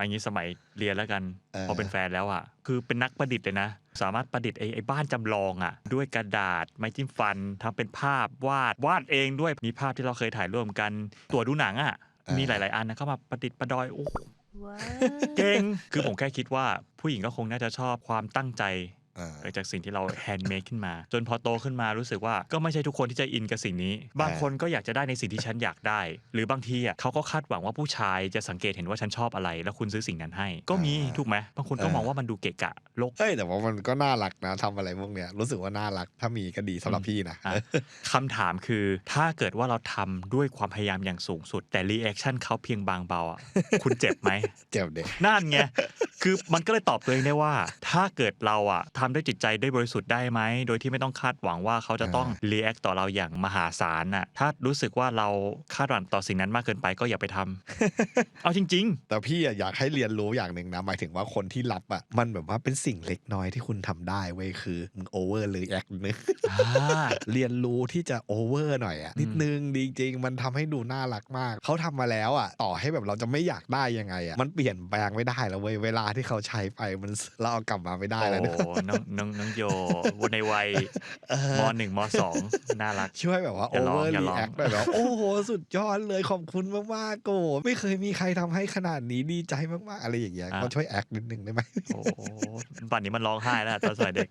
อันนี้สมัยเรียนแล้วกันเออ พอเป็นแฟนแล้วอะ คือเป็นนักประดิษฐ์เลยนะ สามารถประดิษฐ์ไอ้ไอ้บ้านจำลองอะ ด้วยกระดาษไม้จิ้มฟันทำเป็นภาพวาดวาดเองด้วยมีภาพที่เราเคยถ่ายร่วมกัน ตัวดูหนังอะ มีหลาย ๆ อันนะเข้ามาประดิษฐ์ประดอยโอ้โห ว้าเก่ง คือผมแค่คิดว่าผู้หญิงก็คงน่าจะชอบความตั้งใจอ่าเกิด จากสิ่งที่เราแฮนด์เมดขึ้นมา จนพอโตขึ้นมารู้สึกว่าก็ไม่ใช่ทุกคนที่จะอินกับสิ่งนี้ บางคนก็อยากจะได้ในสิ่งที่ฉันอยากได้ หรือบางทีอะเขาก็คาดหวังว่าผู้ชายจะสังเกตเห็นว่าฉันชอบอะไร แล้วคุณซื้อสิ่งนั้นให้ ก็มีถูกไหมบางคนก็มองว่ามันดูเกะกะโลกเฮ้ยแต่ว่ามันก็น่ารักนะทำอะไรพวกเนี้ยรู้สึกว่าน่ารักถ้ามีก็ดีสำหรับพี่นะอะคำถามคือถ้าเกิดว่าเราทำด้วยความพยายามอย่างสูงสุด แต่รีแอคชั่นเขาเพียงบางเบาอะคุณเจ็บไหมเจ็บเด็กนั่นไง คือมันก็เลยตอบตัวเองได้ว่า ถ้าเกิดเราอะทำด้วยจิตใจด้วยบริสุทธิ์ได้ไหมโดยที่ไม่ต้องคาดหวังว่าเขาจะต้องรีแอคต่อเราอย่างมหาศาลน่ะถ้ารู้สึกว่าเราคาดหวังต่อสิ่งนั้นมากเกินไปก็อย่าไปทำ เอาจริง แต่พี่อะอยากให้เรียนรู้อย่างหนึ่งนะหมายถึงว่าคนที่รับอะมันแบบว่าเป็นสิ่งเล็กน้อยที่คุณทำได้เว้ยคือมึงโอเวอร์หรือแอคนึง ๆอ่า เรียนรู้ที่จะโอเวอร์หน่อยอะนิดนึงดีจริง มันทำให้ดูน่ารักมาก เขาทำมาแล้วอะต่อให้แบบเราจะไม่อยากได้ยังไงอะมันเปลี่ยนแปลงไม่ได้แล้วเว้ยเวลาที่เขาใช้ไปมันเราเอากลับมาไม่ได้โอ้แล้วเนี่ยน้องน้องน้องโยในวัยเออมหนึ่งมสองน่ารักช่วยแบบว่าอโอย่างร้เวองอร์อย่ารีร้องแอคแบบว่าโอ้โห สุดยอดเลยขอบคุณมากๆโกไม่เคยมีใครทำให้ขนาดนี้ดีใจมากๆ อะไรอย่างเงี้ยอะก็ช่วยแอคนิดนึงได้ไหมโอ้โหป่านนี้มันร้องไห้แล้วตอนสมัยเด็ก